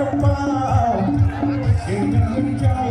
trong bao để nhận mình trai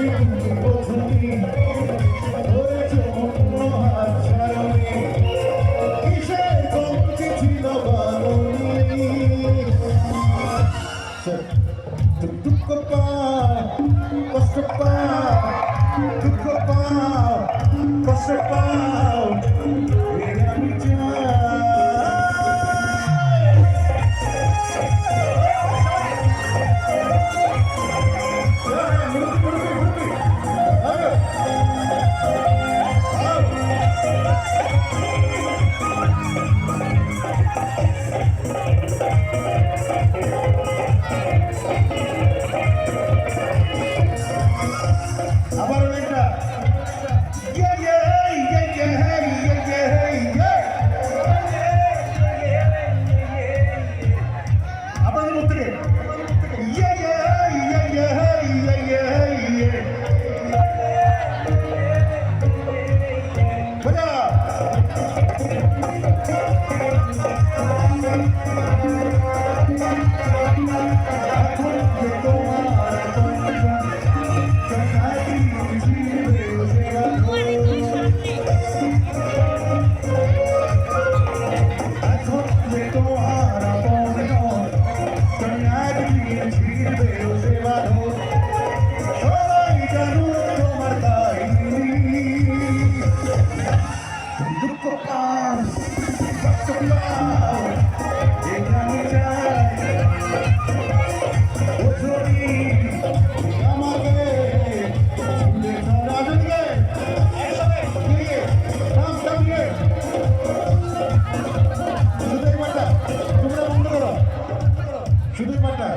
চেয়েছি তুমি বধূ সরেছ অন্য হাত দুঃখ পার কষ্ট পার এখানে যায় ও ছড়ি আমাকে শুধু পাটা শুধু পাটা